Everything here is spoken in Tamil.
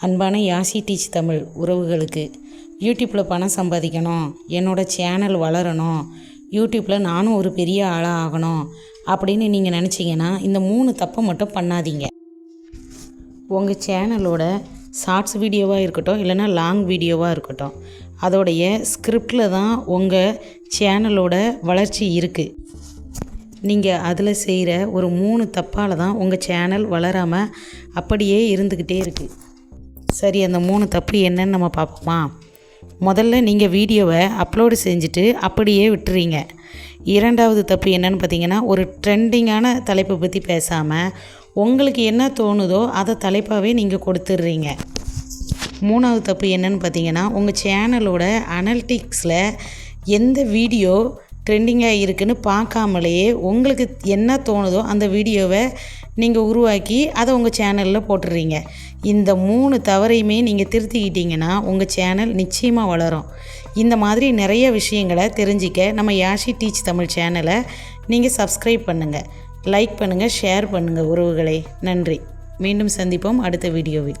அன்பான யாசி டீச் தமிழ் உறவுகளுக்கு. யூடியூப்பில் பணம் சம்பாதிக்கணும் என்னோடய சேனல் வளரணும் யூடியூப்பில் நானும் ஒரு பெரிய ஆளாக ஆகணும் அப்படின்னு நீங்கள் நினச்சிங்கன்னா இந்த மூணு தப்பை மட்டும் பண்ணாதீங்க. உங்கள் சேனலோட ஷார்ட்ஸ் வீடியோவாக இருக்கட்டும் இல்லைன்னா லாங் வீடியோவாக இருக்கட்டும் அதோடைய ஸ்கிரிப்டில் தான் உங்கள் சேனலோட வளர்ச்சி இருக்குது நீங்கள் அதில் செய்கிற ஒரு மூணு தப்பால் தான் உங்கள் சேனல் வளராமல் அப்படியே இருந்துக்கிட்டே இருக்குது சரி அந்த மூணு தப்பு என்னன்னு நம்ம பார்ப்போமா? முதல்ல நீங்கள் வீடியோவை அப்லோடு செஞ்சுட்டு அப்படியே விட்டுறீங்க. இரண்டாவது தப்பு என்னன்னு பார்த்தீங்கன்னா ஒரு ட்ரெண்டிங்கான தலைப்பை பற்றி பேசாமல் உங்களுக்கு என்ன தோணுதோ அதை தலைப்பாகவே நீங்கள் கொடுத்துட்றீங்க. மூணாவது தப்பு என்னன்னு பார்த்தீங்கன்னா உங்கள் சேனலோட அனலிட்டிக்ஸில் எந்த வீடியோ ட்ரெண்டிங்காக இருக்குதுன்னு பார்க்காமலேயே உங்களுக்கு என்ன தோணுதோ அந்த வீடியோவை நீங்கள் உருவாக்கி அதை உங்கள் சேனலில் போட்டுடுறீங்க இந்த மூணு தவறையுமே நீங்கள் திருத்திக்கிட்டிங்கன்னா உங்கள் சேனல் நிச்சயமாக வளரும். இந்த மாதிரி நிறைய விஷயங்களை தெரிஞ்சிக்க நம்ம யாஷி டீச் தமிழ் சேனலை நீங்கள் சப்ஸ்கிரைப் பண்ணுங்கள் லைக் பண்ணுங்கள் ஷேர் பண்ணுங்கள் உறவுகளே. நன்றி. மீண்டும் சந்திப்போம் அடுத்த வீடியோவில்.